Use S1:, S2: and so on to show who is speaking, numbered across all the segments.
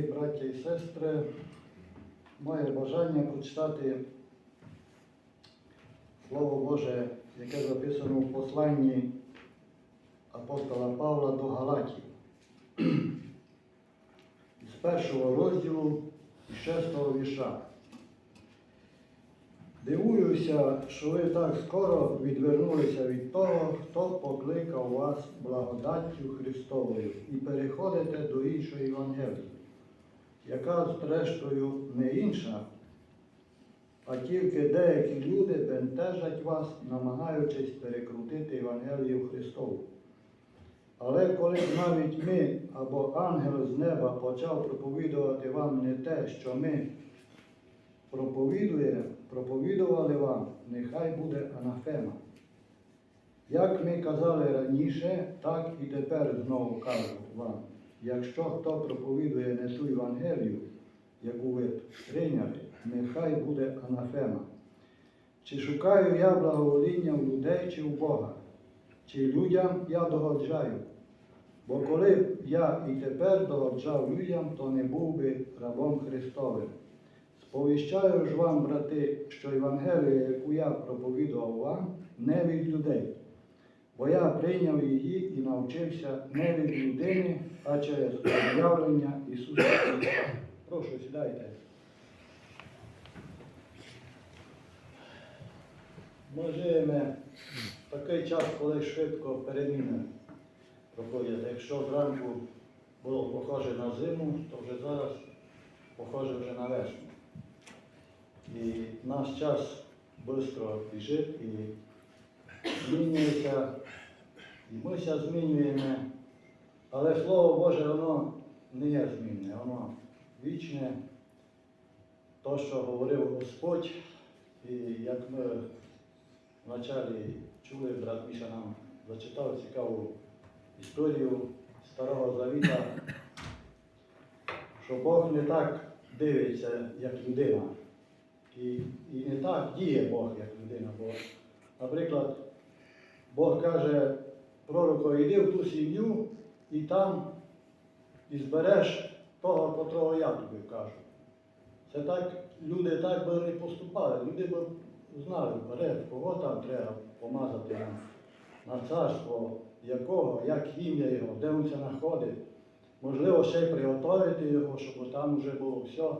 S1: Браття і сестри, моє бажання прочитати Слово Боже, яке записано в посланні апостола Павла до Галатів. З першого розділу і шестого віша. Дивуюся, що ви так скоро відвернулися від того, хто покликав вас благодаттю Христовою і переходите до іншої Євангелії, яка, зрештою, не інша, а тільки деякі люди бентежать вас, намагаючись перекрутити Євангелію Христову. Але коли навіть ми або ангел з неба почав проповідувати вам не те, що ми проповідує, проповідували вам, нехай буде анафема. Як ми казали раніше, так і тепер знову кажу вам. Якщо хто проповідує не ту Євангелію, яку ви прийняли, нехай буде анафема. Чи шукаю я благовоління в людей чи в Бога? Чи людям я догоджаю? Бо коли б я і тепер догоджав людям, то не був би рабом Христовим. Сповіщаю ж вам, брати, що Євангелія, яку я проповідував вам, не від людей, бо я прийняв її і навчився не від людини, а через об'явлення Ісуса Христа. Прошу, сідайте. Ми живемо в такий час, коли швидко переміни проходять. Якщо зранку було похоже на зиму, то вже зараз похоже вже на весну. І наш час швидко біжить і змінюється, і ми ся змінюємо. Але Слово Боже, воно не є змінне, воно вічне. То, що говорив Господь, і як ми вначалі чули, брат Міша нам зачитав цікаву історію Старого Завіта, що Бог не так дивиться, як людина. І, і не так діє Бог, як людина. Бо, наприклад, Бог каже пророку, йди в ту сім'ю і там і збереш того, котрого я тобі кажу. Це так, люди так би не поступали. Люди б знали вперед, кого там треба помазати на, на царство, якого, як ім'я його, де він це знаходить. Можливо, ще й приготувати його, щоб там вже було все.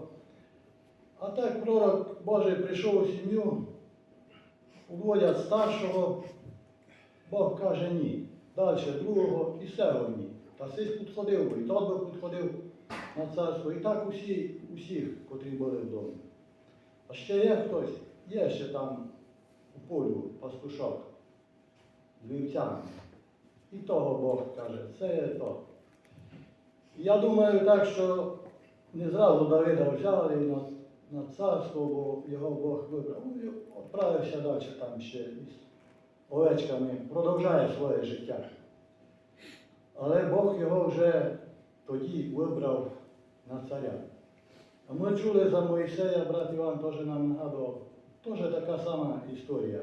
S1: А так пророк Божий прийшов у сім'ю, уводять старшого, Бог каже ні. Далі другого і сего ні. Та сись підходив і тот би підходив на царство. І так усі, усіх, котрі були вдома. А ще є хтось, є ще там у полю пастушок, з вівцями. І того Бог каже, це є то. Я думаю так, що не зразу Давида взяли на, на царство, бо його Бог вибрав. Ну, і відправився далі там ще овечками, продовжує своє життя. Але Бог його вже тоді вибрав на царя. А ми чули за Моїсея, брат Іван теж нам нагадував, теж така сама історія.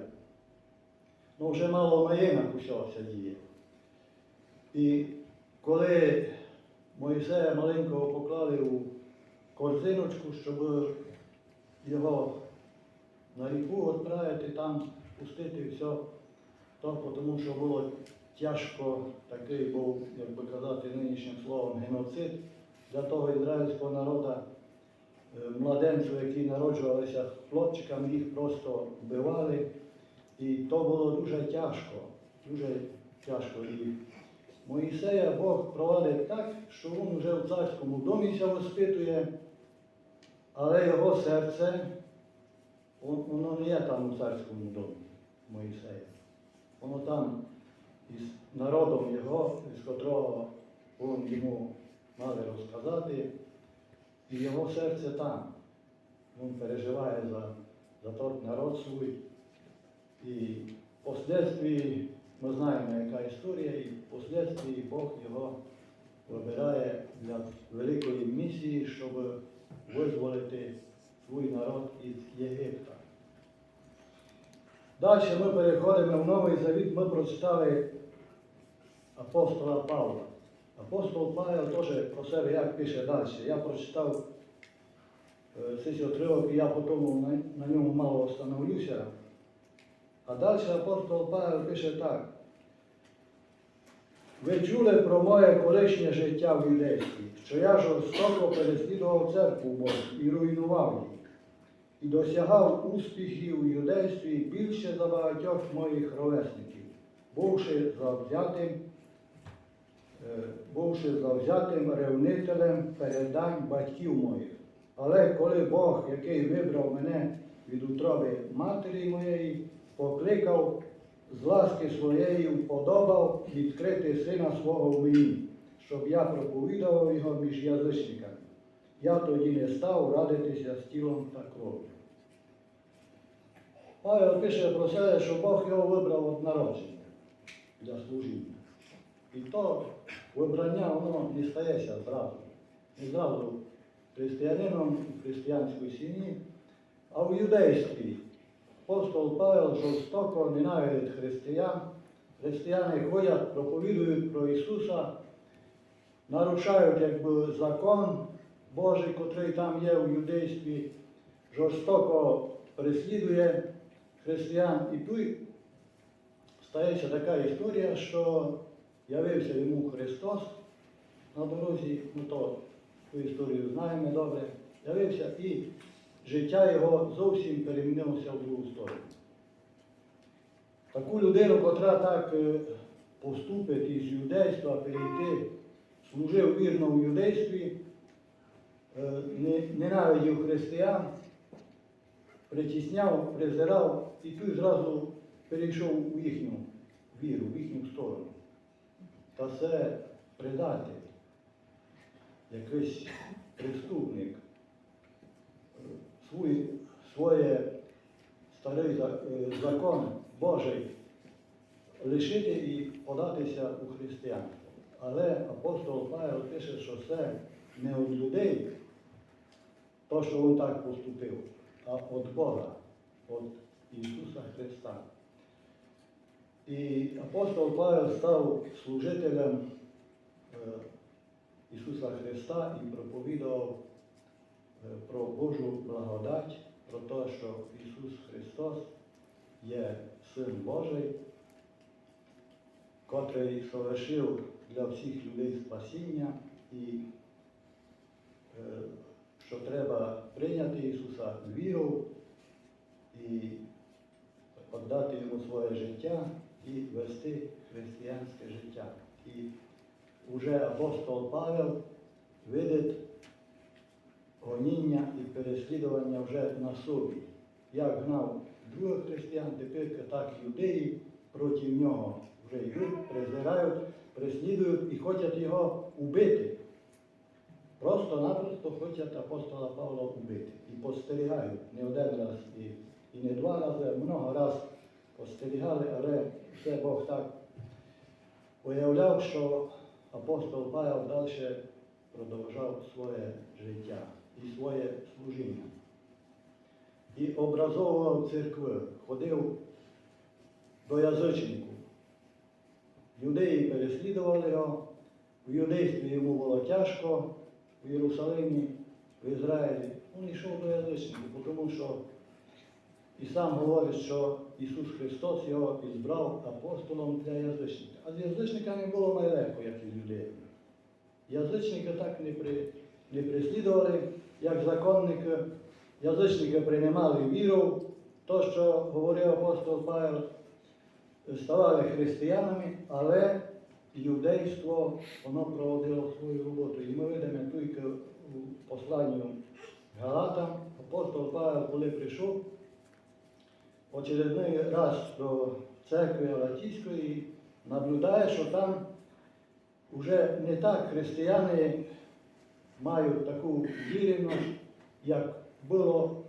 S1: Ну вже мало в маєнах усього діє. І коли Моїсея маленького поклали у корзиночку, щоб його на ріку відправити, там пустити все, то тому що було тяжко, такий був, як би казати, нинішнім словом, геноцид для того ізраїльського народу. Е, Младенців, які народжувалися хлопчиками, їх просто вбивали. І то було дуже тяжко, дуже тяжко. І Моїсея Бог провадить так, що він вже в царському домі воспитує, але його серце, воно не є там у царському домі Моїсея. Воно там із народом його, із котрого він йому мали розказати, і його серце там. Він переживає за, за той народ свій. І впоследствии ми знаємо, яка історія, і впоследствии Бог його вибирає для великої місії, щоб визволити свій народ із Єгипта. Далі ми переходимо в Новий Завіт, ми прочитали апостола Павла. Апостол Павел теж про себе як пише далі. Я прочитав цей отривок, і я потім на, на ньому мало остановлюся. А далі апостол Павел пише так. Ви чули про моє колишнє життя в юдействі, що я жорстоко переслідував церкву Божу і руйнував її, і досягав успіхів у юдействі більше за багатьох моїх ровесників, бувши завзятим, е, бувши завзятим ревнителем передань батьків моїх. Але коли Бог, який вибрав мене від утроби матері моєї, покликав з ласки своєї вподобав відкрити сина свого в мені, щоб я проповідував його між язичниками. Я тоді не став радитися з тілом та кров'ю. Павел пише про себе, що Бог його вибрав від народження для служіння. І то вибрання воно не стається зразу. Не зразу християнином у християнській сім'ї, а в юдействі. Апостол Павел жорстоко ненавидить християн. Християни ходять, проповідують про Ісуса, нарушають якби, закон Божий, котрий там є в юдействі, жорстоко переслідує християн. І тут стається така історія, що явився йому Христос на дорозі, ну то ту історію знаємо добре, явився і життя його зовсім перемінилося в другу сторону. Таку людину, котра так поступить із юдейства, перейти, служив вірно в юдействі, ненавидів християн, притісняв, презирав і тут зразу перейшов у їхню віру, в їхню сторону. Та це предатель, якийсь преступник свій, своє старий е, закон Божий лишити і податися у християнство. Але апостол Павел пише, що це не від людей, то, що він так поступив, а від Бога, від Ісуса Христа. І апостол Павел став служителем е, Ісуса Христа і проповідував е, про Божу благодать, про те, що Ісус Христос є Син Божий, котрий совершив для всіх людей спасіння і е, що треба прийняти Ісуса віру і віддати Йому своє життя і вести християнське життя. І вже апостол Павел видить гоніння і переслідування вже на собі. Як гнав других християн, тепер так юдеї проти нього вже йдуть, презирають, переслідують і хочуть його убити. Просто-напросто хочуть апостола Павла убити. І постерігають не один раз і, і не два рази, а много раз постерігали, але все Бог так уявляв, що апостол Павел далі продовжав своє життя і своє служіння. І образовував церкви, ходив до язичників. Юдеї переслідували його, в юдействі йому було тяжко, в Єрусалимі, в Ізраїлі. Він йшов до язичників, тому що і сам говорить, що Ісус Христос його ізбрав апостолом для язичника. А з язичниками було найлегко, як і з юдеями. Язичники так не, при, не прислідували, як законники. Язичники приймали віру, то, що говорив апостол Павел, ставали християнами, але юдейство воно проводило свою роботу. І ми видимо тільки у посланню Галатам, апостол Павел, коли прийшов, очередний раз до церкви Галатійської, наблюдає, що там вже не так християни мають таку віреність, як було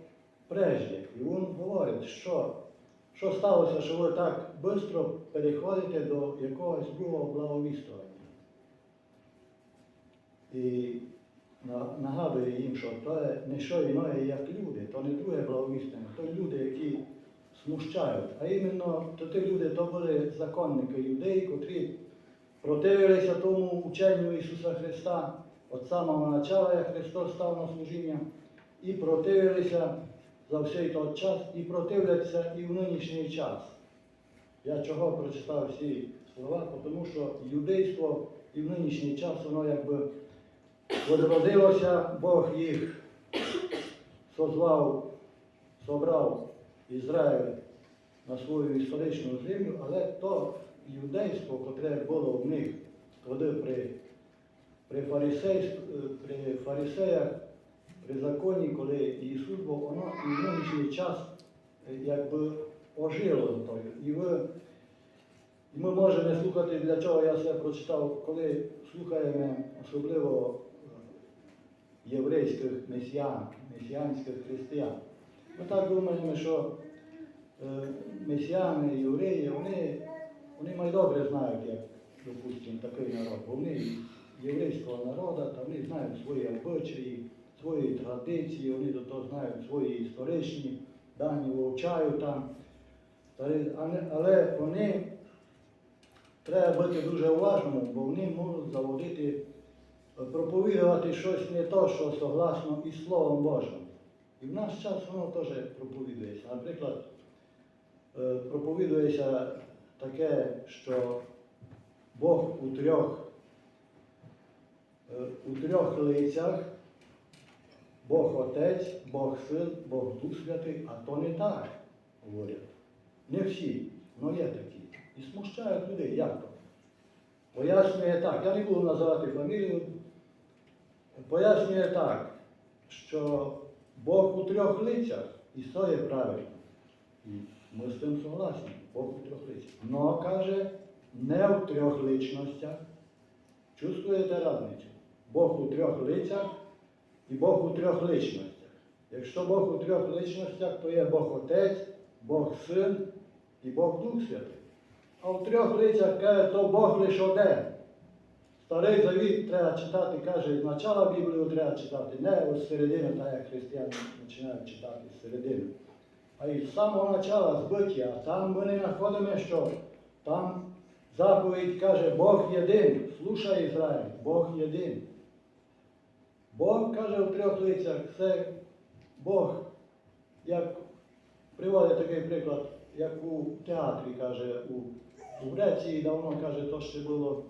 S1: прежде. І він говорить, що, що сталося, що ви так швидко переходите до якогось другого благовістування. І нагадує їм, що це не що іноє, як люди, то не друге благовістення, то люди, які смущають. А іменно то ті люди, то були законники юдеї, котрі противилися тому ученню Ісуса Христа від самого начала, як Христос став на служіння, і противилися за всей той час, і противляться і в нинішній час. Я чого прочитав всі слова? Тому що юдейство і в нинішній час воно якби відродилося, Бог їх созвав, собрав Ізраїль на свою історичну землю, але то юдейство, котре було в них тоді при, при, при фарисеях, при законі, коли Ісус був, воно і в нинішній час е, якби ожило тою. І ви і ми можемо слухати, для чого я це прочитав, коли слухаємо особливо е, єврейських месіян, месіянських християн. Ми так думаємо, що е, месіяни, євреї, вони, вони майдобре знають, як, допустимо, такий народ. Бо вони єврейського народу, та вони знають свої обичаї, свої традиції, вони до того знають свої історичні дані, вивчають там. Але- вони треба бути дуже уважними, бо вони можуть заводити, проповідувати щось не то, що согласно із Словом Божим. І в наш час воно теж проповідується. Наприклад, проповідується таке, що Бог у трьох, у трьох лицях, Бог Отець, Бог Син, Бог Дух Святий, а то не так, говорять. Не всі, але є такі. І смущають людей. Як то? Пояснює так, я не буду називати фамілію, пояснює так, що Бог у трьох лицях, і це є правильно. Ми з тим согласні, Бог у трьох лицях. Но каже, не в трьох личностях. Чувствуєте різницю? Бог у трьох лицях і Бог у трьох личностях. Якщо Бог у трьох личностях, то є Бог Отець, Бог Син і Бог Дух Святий. А в трьох лицях каже, то Бог лише один. Старий завіт треба читати, каже, з начала Біблію треба читати, не з середини, так як християни починають читати з середини. А із самого начала збиття, там ми не знаходимо, що там заповідь каже, Бог єдин. Слушай Ізраїль, Бог єдин. Бог каже в трьох лицях, це Бог, як приводить такий приклад, як у театрі каже, у, у Греції давно каже, то ще було.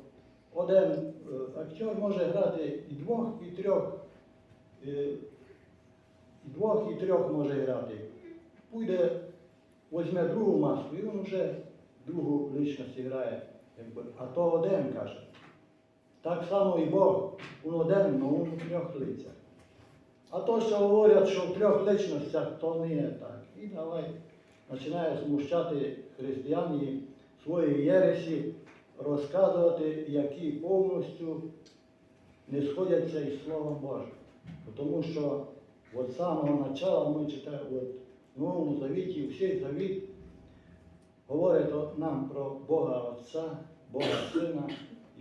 S1: Один е, актер може грати і двох, і трьох, е, і двох, і трьох може грати. Пуйде, візьме другу маску, і він вже другу личність грає. А то один каже. Так само і Бог, він один, у трьох лицях. А то, що говорять, що в трьох личностях, то не є так. І давай починає смущати християн свої єресі, розказувати, які повністю не сходяться із Словом Божим. Тому що від самого начала ми читаємо от, в Новому Завіті, всій завіт говорить нам про Бога Отця, Бога Сина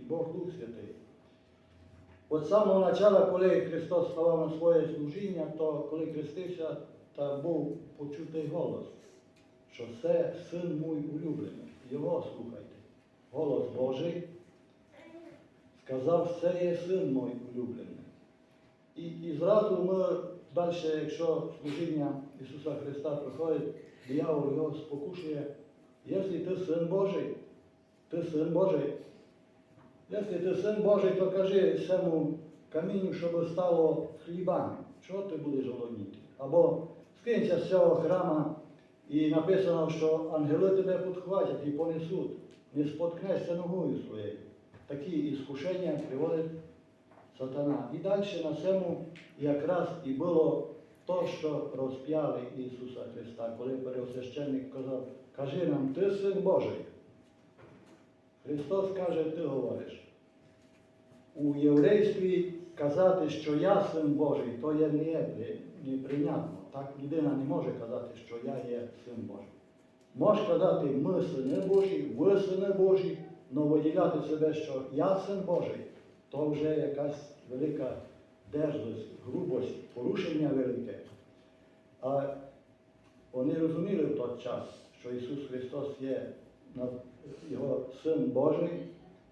S1: Бог Дух Святий. От самого начала, коли Христос ставав на своє служіння, то коли хрестився, та був почутий голос, що це син мій улюблений. Його слухайте. Голос Божий сказав, це є син мій улюблений. І, і зразу ми далі, якщо служіння Ісуса Христа приходить, диявол його спокушує, якщо ти син Божий, ти син Божий, Якщо ти син Божий, то кажи цьому камінню, щоб стало хлібами. Чого ти будеш голодніти? Або скинься з цього храма і написано, що ангели тебе підхватять і понесуть. Не споткнешся ногою своєю. Такі іскушення приводить сатана. І далі на цьому якраз і було то, що розп'яли Ісуса Христа, коли пересвященник казав, кажи нам, ти син Божий. Христос каже, ти говориш. У єврействі казати, що я син Божий, то є не неприйнятно. Так людина не може казати, що я є син Божий. Може казати, ми сини Божі, ви сини Божі, але виділяти себе, що я син Божий, то вже якась велика дерзость, грубость, порушення велике. А вони розуміли в той час, що Ісус Христос є його Син Божий,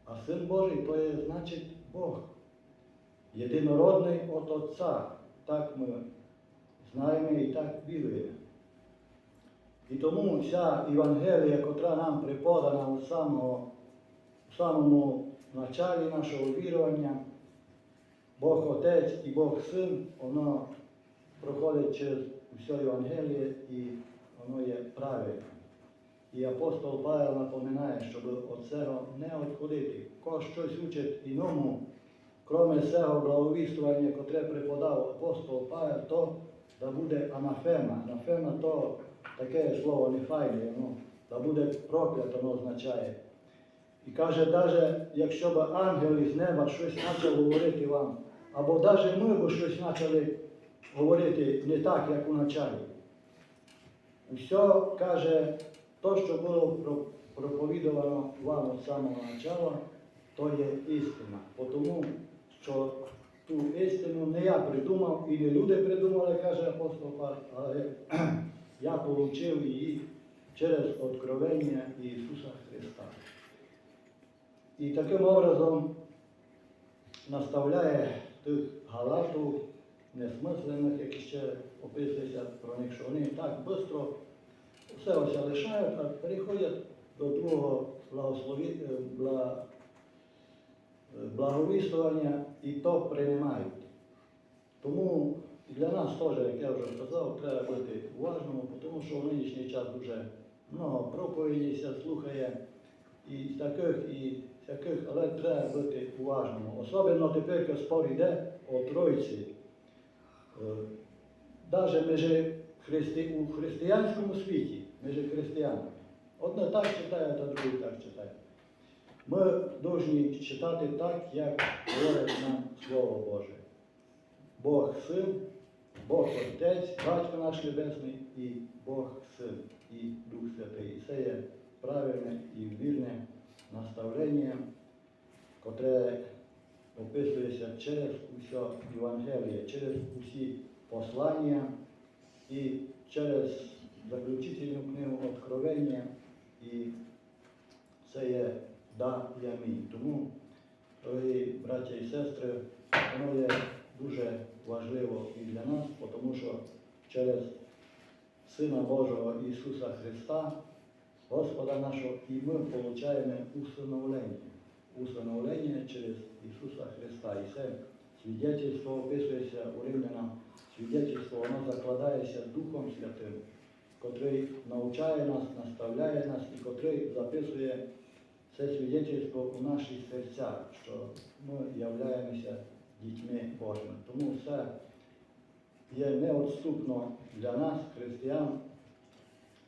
S1: А Син Божий то є значить Бог. Єдинородний от Отця. Так ми знаємо і так віруємо. І тому ця Євангелія, котра нам преподана у самого, у самому началі нашого вірування, Бог Отець і Бог Син, воно проходить через все Євангеліє і воно є правильне. І апостол Павел напоминає, щоб від цього не відходити. Ко щось учить іному, кроме цього благовістування, котре преподав апостол Павел, то да буде анафема. Анафема то таке слово не файне, ну, да буде проклято, воно означає. І каже, навіть якщо б ангел із неба щось почав говорити вам, або навіть ми б щось почали говорити не так, як у началі. Все каже, то, що було проповідувано вам від самого начала, то є істина. Тому що ту істину не я придумав і не люди придумали, каже апостол Павло, але я отримав її через откровення Ісуса Христа. І таким образом наставляє тих галату несмислених, які ще описується про них, що вони так швидко все ось лишають, а переходять до другого благослові... е. Е, благовістування і то приймають. Тому для нас теж, як я вже сказав, треба бути уважними, тому що в нинішній час дуже много проповідей ся слухає і таких, і всяких, але треба бути уважними. Особливо тепер, коли спор йде о Тройці. Навіть між христи... у християнському світі, між християнами. Одне так читає, а друге так читає. Ми повинні читати так, як говорить нам Слово Боже. Бог Син, Бог Отець, Батько наш Небесний і Бог Син, і Дух Святий. І це є правильне і вірне наставлення, котре описується через усе Євангеліє, через усі послання і через заключительну книгу Откровення. І це є да і амінь. Тому, дорогі браття і сестри, воно є дуже важливо і для нас, тому що через Сина Божого Ісуса Христа, Господа нашого, і ми отримуємо усиновлення. Усиновлення через Ісуса Христа. І це свідетельство описується у Римлянам. Свідетельство воно закладається Духом Святим, котрий навчає нас, наставляє нас і котрий записує це свідетельство у наші серця, що ми являємося дітьми Божими. Тому все є неотступно для нас, християн,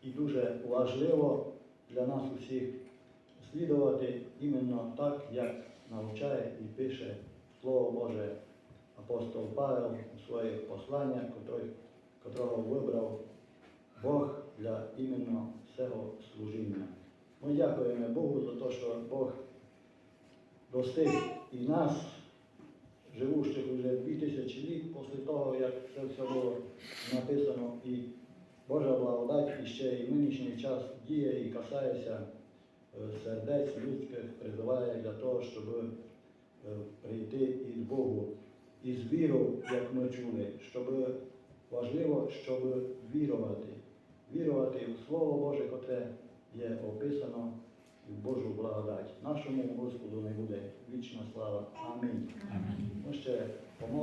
S1: і дуже важливо для нас усіх слідувати іменно так, як навчає і пише Слово Боже апостол Павел у своїх посланнях, котрого вибрав Бог для іменно цього служіння. Ми дякуємо Богу за те, що Достиг і нас, живущих вже 2000 літ після того, як це все було написано, і Божа благодать і ще і нинішній час діє і касається е, сердець людських, призиває для того, щоб е, прийти із Богу із вірою, як ми чули, щоб важливо, щоб вірувати, вірувати в Слово Боже, котре є описано. і Божу благодать. Нашому Господу не буде вічна слава. Амінь. Ми ще помолимо.